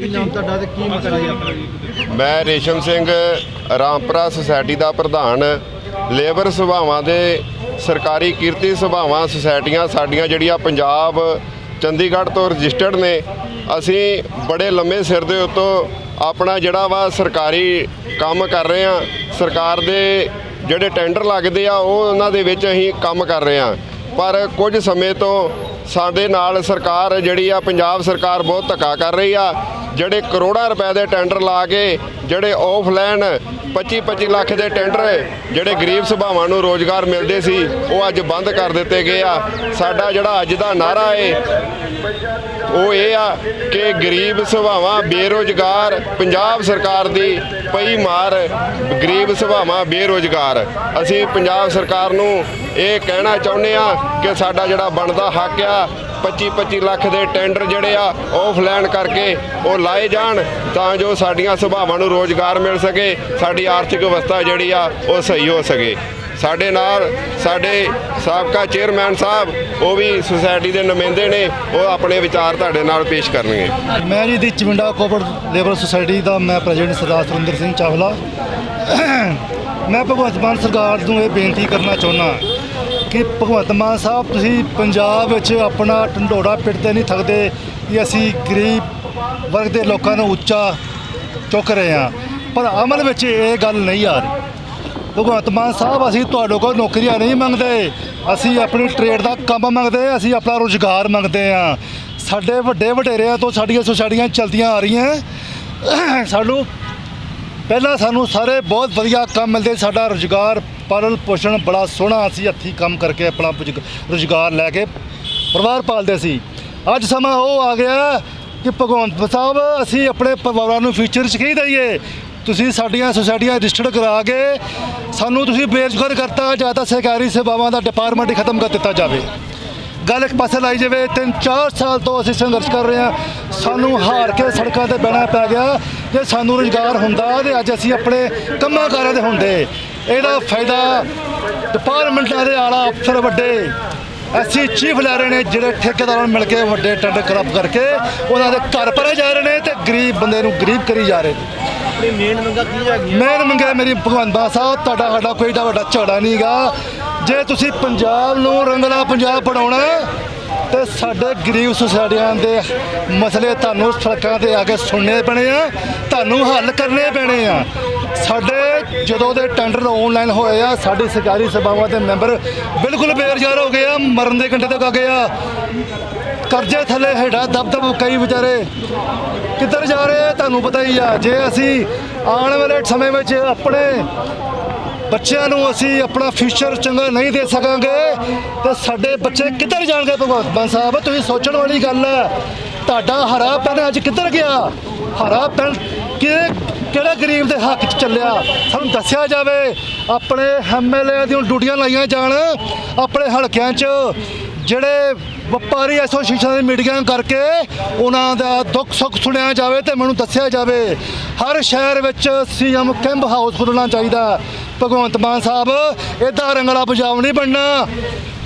ਕੀ ਨਾਮ ਤੁਹਾਡਾ ਤੇ ਕੀ ਮਸਲਾ ਜੀ ਆਪਣਾ ਮੈਂ ਰੇਸ਼ਮ ਸਿੰਘ, ਰਾਮਪੁਰਾ ਸੁਸਾਇਟੀ ਦਾ ਪ੍ਰਧਾਨ। ਲੇਬਰ ਸਭਾਵਾਂ ਦੇ ਸਰਕਾਰੀ ਕਿਰਤੀ ਸਭਾਵਾਂ ਸੁਸਾਇਟੀਆਂ ਸਾਡੀਆਂ ਜਿਹੜੀਆਂ ਪੰਜਾਬ, ਚੰਡੀਗੜ੍ਹ ਤੋਂ ਰਜਿਸਟਰਡ ਨੇ, ਅਸੀਂ ਬੜੇ ਲੰਮੇ ਸਿਰ ਦੇ ਉੱਤੋਂ ਆਪਣਾ ਜਿਹੜਾ ਵਾ ਸਰਕਾਰੀ ਕੰਮ ਕਰ ਰਹੇ ਆ ਸਰਕਾਰ ਦੇ ਜਿਹੜੇ ਟੈਂਡਰ ਲੱਗਦੇ ਆ, ਉਹ ਉਹਨਾਂ ਦੇ ਵਿੱਚ ਅਸੀਂ ਕੰਮ ਕਰ ਰਹੇ ਆ ਪਰ ਕੁਝ ਸਮੇਂ ਤੋਂ ਸਾਡੇ ਨਾਲ ਸਰਕਾਰ ਜਿਹੜੀ ਆ, ਪੰਜਾਬ ਸਰਕਾਰ ਬਹੁਤ ਧੱਕਾ ਕਰ ਰਹੀ ਆ। ਜਿਹੜੇ ਕਰੋੜਾਂ ਰੁਪਏ ਦੇ ਟੈਂਡਰ ਲਾ ਕੇ ਜਿਹੜੇ ਆਫਲਾਈਨ 25-25 ਲੱਖ ਦੇ ਟੈਂਡਰ ਜਿਹੜੇ ਗਰੀਬ ਸਭਾਵਾਂ ਨੂੰ ਰੋਜ਼ਗਾਰ ਮਿਲਦੇ ਸੀ, ਉਹ ਅੱਜ ਬੰਦ ਕਰ ਦਿੱਤੇ ਗਏ ਆ। ਸਾਡਾ ਜਿਹੜਾ ਅੱਜ ਦਾ ਨਾਰਾ ਏ, ਉਹ ਇਹ ਆ ਕਿ ਗਰੀਬ ਸਭਾਵਾਂ ਬੇਰੋਜ਼ਗਾਰ, ਪੰਜਾਬ ਸਰਕਾਰ ਦੀ ਪਈ ਮਾਰ, ਗਰੀਬ ਸਭਾਵਾਂ ਬੇਰੋਜ਼ਗਾਰ। ਅਸੀਂ ਪੰਜਾਬ ਸਰਕਾਰ ਨੂੰ ਇਹ ਕਹਿਣਾ ਚਾਹੁੰਦੇ ਆ ਕਿ ਸਾਡਾ ਜਿਹੜਾ ਬਣਦਾ ਹੱਕ ਆ 25-25 ਲੱਖ ਦੇ ਟੈਂਡਰ ਜਿਹੜੇ ਆ ਆਫਲਾਈਨ ਕਰਕੇ ਉਹ ਲਾਏ ਜਾਣ ਤਾਂ ਜੋ ਸਾਡੀਆਂ ਸੁਭਾਵਾਂ ਨੂੰ ਰੋਜ਼ਗਾਰ ਮਿਲ ਸਕੇ, ਸਾਡੀ ਆਰਥਿਕ ਅਵਸਥਾ ਜਿਹੜੀ ਆ, ਉਹ ਸਹੀ ਹੋ ਸਕੇ। ਸਾਡੇ ਨਾਲ ਸਾਡੇ ਸਾਬਕਾ ਚੇਅਰਮੈਨ ਸਾਹਿਬ, ਉਹ ਵੀ ਸੁਸਾਇਟੀ ਦੇ ਨੁਮਾਇੰਦੇ ਨੇ, ਉਹ ਆਪਣੇ ਵਿਚਾਰ ਤੁਹਾਡੇ ਨਾਲ ਪੇਸ਼ ਕਰਨਗੇ। ਮੈਂ ਜੀ ਦੀ ਚਵਿੰਡਾ ਕੋਪਰੇਟ ਲੇਬਰ ਸੁਸਾਇਟੀ ਦਾ ਮੈਂ ਪ੍ਰੈਜ਼ੀਡੈਂਟ ਸਰਦਾਰ ਸੁਰਿੰਦਰ ਸਿੰਘ ਚਾਵਲਾ। ਮੈਂ ਭਗਵੰਤ ਮਾਨ ਸਰਕਾਰ ਨੂੰ ਇਹ ਬੇਨਤੀ ਕਰਨਾ ਚਾਹੁੰਦਾ ਕਿ ਭਗਵੰਤ ਮਾਨ ਸਾਹਿਬ, ਤੁਸੀਂ ਪੰਜਾਬ ਵਿੱਚ ਆਪਣਾ ਢੰਡੋੜਾ ਪਿੱਟਦੇ ਨਹੀਂ ਥੱਕਦੇ ਕਿ ਅਸੀਂ ਗਰੀਬ ਵਰਗ ਦੇ ਲੋਕਾਂ ਨੂੰ ਉੱਚਾ ਚੁੱਕ ਰਹੇ ਹਾਂ। ਪਰ ਅਮਲ ਵਿੱਚ ਇਹ ਗੱਲ ਨਹੀਂ ਆ ਰਹੀ। ਭਗਵੰਤ ਮਾਨ ਸਾਹਿਬ, ਅਸੀਂ ਤੁਹਾਡੇ ਕੋਲ ਨੌਕਰੀਆਂ ਨਹੀਂ ਮੰਗਦੇ। ਅਸੀਂ ਆਪਣੀ ਟ੍ਰੇਡ ਦਾ ਕੰਮ ਮੰਗਦੇ, ਅਸੀਂ ਆਪਣਾ ਰੋਜ਼ਗਾਰ ਮੰਗਦੇ ਆ ਸਾਡੇ ਵੱਡੇ ਵਡੇਰਿਆਂ ਤੋਂ ਸਾਡੀਆਂ ਸੁਸਾਇਟੀਆਂ ਚਲਦੀਆਂ ਆ ਰਹੀਆਂ। ਸਾਨੂੰ, ਪਹਿਲਾਂ ਸਾਨੂੰ ਸਾਰੇ ਬਹੁਤ ਵਧੀਆ ਕੰਮ ਮਿਲਦੇ, ਸਾਡਾ ਰੋਜ਼ਗਾਰ ਪਾਲਣ ਪੋਸ਼ਣ ਬੜਾ ਸੋਹਣਾ ਅਸੀਂ ਹੱਥੀਂ ਕੰਮ ਕਰਕੇ ਆਪਣਾ ਪੁਜ- ਰੋਜ਼ਗਾਰ ਲੈ ਕੇ ਪਰਿਵਾਰ ਪਾਲਦੇ ਸੀ। ਅੱਜ ਸਮਾਂ ਉਹ ਆ ਗਿਆ ਕਿ ਭਗਵੰਤ ਸਾਹਿਬ, ਅਸੀਂ ਆਪਣੇ ਪਰਿਵਾਰਾਂ ਨੂੰ ਫਿਊਚਰ 'ਚ ਕੀ ਦਈਏ? ਤੁਸੀਂ ਸਾਡੀਆਂ ਸੁਸਾਇਟੀਆਂ ਰਜਿਸਟਰਡ ਕਰਾ ਕੇ ਸਾਨੂੰ ਤੁਸੀਂ ਬੇਰੁਜ਼ਗਾਰ ਕਰਤਾ, ਜਾਂ ਤਾਂ ਸਰਕਾਰੀ ਸੇਵਾਵਾਂ ਦਾ ਡਿਪਾਰਟਮੈਂਟ ਖਤਮ ਕਰ ਦਿੱਤਾ ਜਾਵੇ। ਗੱਲ ਇੱਕ ਪਾਸੇ ਲਾਈ ਜਾਵੇ ਤਿੰਨ ਚਾਰ ਸਾਲ ਤੋਂ ਅਸੀਂ ਸੰਘਰਸ਼ ਕਰ ਰਹੇ ਹਾਂ। ਸਾਨੂੰ ਹਾਰ ਕੇ ਸੜਕਾਂ ਤੇ ਬਹਿਣਾ ਪੈ ਗਿਆ। ਜੇ ਸਾਨੂੰ ਰੁਜ਼ਗਾਰ ਹੁੰਦਾ ਤੇ ਅੱਜ ਅਸੀਂ ਆਪਣੇ ਕੰਮਾਂ ਕਾਰਾਂ ਦੇ ਹੁੰਦੇ। ਇਹਦਾ ਫਾਇਦਾ ਡਿਪਾਰਟਮੈਂਟਾਂ ਦੇ ਆਲਾ ਅਫਸਰ ਵੱਡੇ ਐਸੀ ਚੀਫ ਲੈ ਰਹੇ ਨੇ ਜਿਹੜੇ ਠੇਕੇਦਾਰਾਂ ਨੂੰ ਮਿਲ ਕੇ ਵੱਡੇ ਟੈਂਡਰ ਕਰਪ ਕਰਕੇ ਉਹਨਾਂ ਦੇ ਘਰ ਭਰੇ ਜਾ ਰਹੇ ਨੇ ਤੇ ਗਰੀਬ ਬੰਦੇ ਨੂੰ ਗਰੀਬ ਕਰੀ ਜਾ ਰਹੇ ਨੇ। ਆਪਣੀ ਮੇਨ ਮੰਗਾ ਕੀ ਹੈਗੀ ਮੈਂ ਮੰਗਿਆ ਮੇਰੀ ਭਗਵੰਤ ਮਾਨ ਸਾਹਿਬ ਤੁਹਾਡਾ ਸਾਡਾ ਕੋਈ ਏਡਾ ਵੱਡਾ ਝਗੜਾ ਨਹੀਂਗਾ ਜੇ ਤੁਸੀਂ ਪੰਜਾਬ ਨੂੰ ਰੰਗਲਾ ਪੰਜਾਬ ਬਣਾਉਣਾ ਤੇ ਸਾਡੇ ਗਰੀਬ ਸੁਸਾਇਟੀਆਂ ਦੇ ਮਸਲੇ ਤੁਹਾਨੂੰ ਸੜਕਾਂ ਤੇ ਆ ਕੇ ਸੁਣਨੇ ਪੈਣੇ ਆ ਤੁਹਾਨੂੰ ਹੱਲ ਕਰਨੇ ਪੈਣੇ ਆ। ਸਾਡੇ ਜਦੋਂ ਦੇ ਟੈਂਡਰ ਆਨਲਾਈਨ ਹੋਏ ਆ, ਸਾਡੇ ਸਰਕਾਰੀ ਸਭਾਵਾਂ ਦੇ ਮੈਂਬਰ ਬਿਲਕੁਲ ਬੇਰੁਜ਼ਗਾਰ ਹੋ ਗਏ ਆ, ਮਰਨ ਦੇ ਕੰਢੇ ਤੱਕ ਆ ਗਏ ਆ। ਕਰਜ਼ੇ ਥੱਲੇ ਹੇਠਾਂ ਦਬ ਕਈ ਵਿਚਾਰੇ ਕਿੱਧਰ ਜਾ ਰਹੇ ਆ, ਤੁਹਾਨੂੰ ਪਤਾ ਹੀ ਆ। ਜੇ ਅਸੀਂ ਆਉਣ ਵਾਲੇ ਸਮੇਂ ਵਿੱਚ ਆਪਣੇ ਬੱਚਿਆਂ ਨੂੰ ਅਸੀਂ ਆਪਣਾ ਫਿਊਚਰ ਚੰਗਾ ਨਹੀਂ ਦੇ ਸਕਾਂਗੇ, ਤੇ ਸਾਡੇ ਬੱਚੇ ਕਿੱਧਰ ਜਾਣਗੇ ਭਗਵੰਤ ਮਾਨ ਸਾਹਿਬ? ਤੁਸੀਂ ਸੋਚਣ ਵਾਲੀ ਗੱਲ ਹੈ, ਤੁਹਾਡਾ ਹਰਾ ਪੈਨ ਅੱਜ ਕਿੱਧਰ ਗਿਆ? ਹਰਾ ਪੈਨ ਕਿ ਕਿਹੜੇ ਗਰੀਬ ਦੇ ਹੱਕ 'ਚ ਚੱਲਿਆ? ਸਾਨੂੰ ਦੱਸਿਆ ਜਾਵੇ, ਆਪਣੇ ਐਮਐਲਏ ਦੀਆਂ ਡਿਊਟੀਆਂ ਲਾਈਆਂ ਜਾਣ, ਆਪਣੇ ਹਲਕਿਆਂ 'ਚ, ਜਿਹੜੇ ਵਪਾਰੀ ਐਸੋਸੀਏਸ਼ਨ ਦੀ ਮੀਟਿੰਗਾਂ ਕਰਕੇ ਉਹਨਾਂ ਦਾ ਦੁੱਖ ਸੁੱਖ ਸੁਣਿਆ ਜਾਵੇ ਤੇ ਮੈਨੂੰ ਦੱਸਿਆ ਜਾਵੇ, ਹਰ ਸ਼ਹਿਰ ਵਿੱਚ ਸੀਐਮ ਕੈਂਪ ਹਾਊਸ ਖੁੱਲਣਾ ਚਾਹੀਦਾ। ਭਗਵੰਤ ਮਾਨ ਸਾਹਿਬ ਇਦਾਂ ਰੰਗਲਾ ਪੰਜਾਬ ਨਹੀਂ ਬਣਨਾ।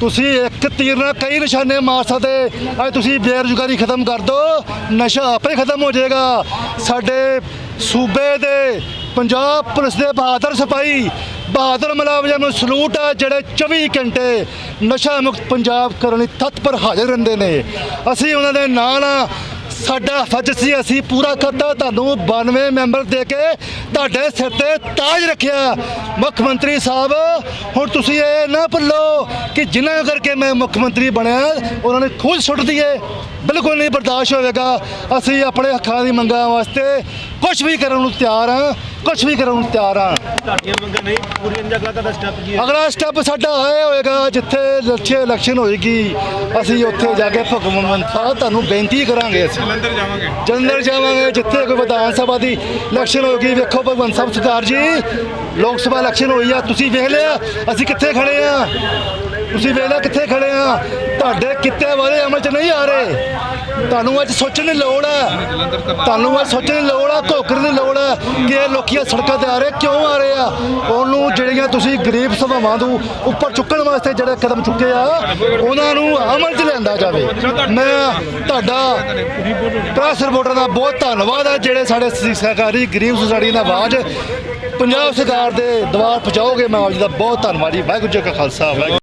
ਤੁਸੀਂ ਇੱਕ ਤੀਰ ਨਾਲ ਕਈ ਨਿਸ਼ਾਨੇ ਮਾਰ ਸਕਦੇ, ਅੱਜ ਤੁਸੀਂ ਬੇਰੁਜ਼ਗਾਰੀ ਖਤਮ ਕਰ ਦਿਓ ਨਸ਼ਾ ਆਪੇ ਖਤਮ ਹੋ ਜਾਏਗਾ। ਸਾਡੇ ਸੂਬੇ ਦੇ ਪੰਜਾਬ ਪੁਲਿਸ ਦੇ ਬਹਾਦਰ ਸਿਪਾਹੀ ਬਹਾਦਰ ਮੁਲਾਜ਼ਮਾਂ ਨੂੰ ਸਲੂਟ ਆ ਜਿਹੜੇ 24 ਘੰਟੇ ਨਸ਼ਾ ਮੁਕਤ ਪੰਜਾਬ ਕਰਨ ਲਈ ਤਤਪਰ ਹਾਜ਼ਰ ਰਹਿੰਦੇ ਨੇ। ਅਸੀਂ ਉਹਨਾਂ ਦੇ ਨਾਲ ਆ ਸਾਡਾ ਫਰਜ਼ ਸੀ, ਅਸੀਂ ਪੂਰਾ ਕਰਤਾ, ਤੁਹਾਨੂੰ 92 ਮੈਂਬਰ ਦੇ ਕੇ ਤੁਹਾਡੇ ਸਿਰ ਤੇ ਤਾਜ ਰੱਖਿਆ। ਮੁੱਖ ਮੰਤਰੀ ਸਾਹਿਬ, ਹੁਣ ਤੁਸੀਂ ਇਹ ਨਾ ਭੁੱਲੋ ਕਿ ਜਿਨ੍ਹਾਂ ਕਰਕੇ ਮੈਂ ਮੁੱਖ ਮੰਤਰੀ ਬਣਿਆ, ਉਹਨਾਂ ਨੇ ਖੁਦ ਸੁੱਟ ਦਈਏ ਬਿਲਕੁਲ ਨਹੀਂ ਬਰਦਾਸ਼ਤ ਹੋਵੇਗਾ। ਅਸੀਂ ਆਪਣੇ ਹੱਕਾਂ ਦੀ ਮੰਗਾਂ ਵਾਸਤੇ ਕੁਝ ਵੀ ਕਰਨ ਨੂੰ ਤਿਆਰ ਹਾਂ। ਕੁਝ ਵੀ ਕਰਨ ਨੂੰ ਤਿਆਰ ਹਾਂ ਤੁਹਾਡੀਆਂ ਮੰਗਾਂ ਨਹੀਂ ਪੂਰੀਆਂ ਜਗ੍ਹਾ ਦਾ ਸਟੈਪ ਕੀ ਹੈ? ਅਗਲਾ ਸਟੈਪ ਸਾਡਾ ਇਹ ਹੋਏਗਾ ਜਿੱਥੇ ਲੱਛੇ ਇਲੈਕਸ਼ਨ ਹੋਏਗੀ ਅਸੀਂ ਉੱਥੇ ਜਾ ਕੇ ਭਗਵੰਤ ਸਾਹਿਬ ਤੁਹਾਨੂੰ ਬੇਨਤੀ ਕਰਾਂਗੇ ਅਸੀਂ। ਜਲੰਧਰ ਜਾਵਾਂਗੇ। ਜਲੰਧਰ ਜਾਵਾਂਗੇ ਜਿੱਥੇ ਕੋਈ ਵਿਧਾਨ ਸਭਾ ਦੀ ਇਲੈਕਸ਼ਨ ਹੋਏਗੀ। ਵੇਖੋ ਭਗਵੰਤ ਸਾਹਿਬ ਸਰਦਾਰ ਜੀ ਲੋਕ ਸਭਾ ਇਲੈਕਸ਼ਨ ਹੋਈ ਆ ਤੁਸੀਂ ਵੇਖ ਲਿਆ ਅਸੀਂ ਕਿੱਥੇ ਖੜੇ ਆ? ਤੁਸੀਂ ਵੇਖ ਲਿਆ ਕਿੱਥੇ ਖੜੇ ਆ? ਤੁਹਾਡੇ ਕਿੱਤੇ ਬਾਰੇ ਅਮਲ 'ਚ ਨਹੀਂ ਆ ਰਹੇ। ਤੁਹਾਨੂੰ ਅੱਜ ਸੋਚਣ ਦੀ ਲੋੜ ਹੈ ਤੁਹਾਨੂੰ ਅੱਜ ਸੋਚਣ ਦੀ ਲੋੜ ਹੈ ਘੋਕਰ ਦੀ ਲੋੜ ਹੈ ਕਿ ਇਹ ਲੋਕੀ ਸੜਕਾਂ ਤੇ ਆ ਰਹੇ। ਕਿਉਂ ਆ ਰਹੇ ਆ? ਉਹਨੂੰ ਜਿਹੜੀਆਂ ਤੁਸੀਂ ਗਰੀਬ ਸਭਾਵਾਂ ਨੂੰ ਉੱਪਰ ਚੁੱਕਣ ਵਾਸਤੇ ਜਿਹੜੇ ਕਦਮ ਚੁੱਕੇ ਆ, ਉਹਨਾਂ ਨੂੰ ਅਮਲ 'ਚ ਲਿਆਂਦਾ ਜਾਵੇ। ਮੈਂ ਤੁਹਾਡਾ ਪ੍ਰੈਸ ਰਿਪੋਰਟਰ ਦਾ ਬਹੁਤ ਧੰਨਵਾਦ ਹੈ ਜਿਹੜੇ ਸਾਡੇ ਸ- ਗਰੀਬ ਸੁਸਾਇਟੀ ਦਾ ਆਵਾਜ਼ ਪੰਜਾਬ ਸਰਕਾਰ ਦੇ ਦਵਾਰ ਪਹੁੰਚਾਓਗੇ। ਮੈਂ ਆਪ ਜੀ ਦਾ ਬਹੁਤ ਧੰਨਵਾਦੀ, ਵਾਹਿਗੁਰੂ ਜੀ ਕਾ ਖਾਲਸਾ, ਵਾਹਿਗੁਰੂ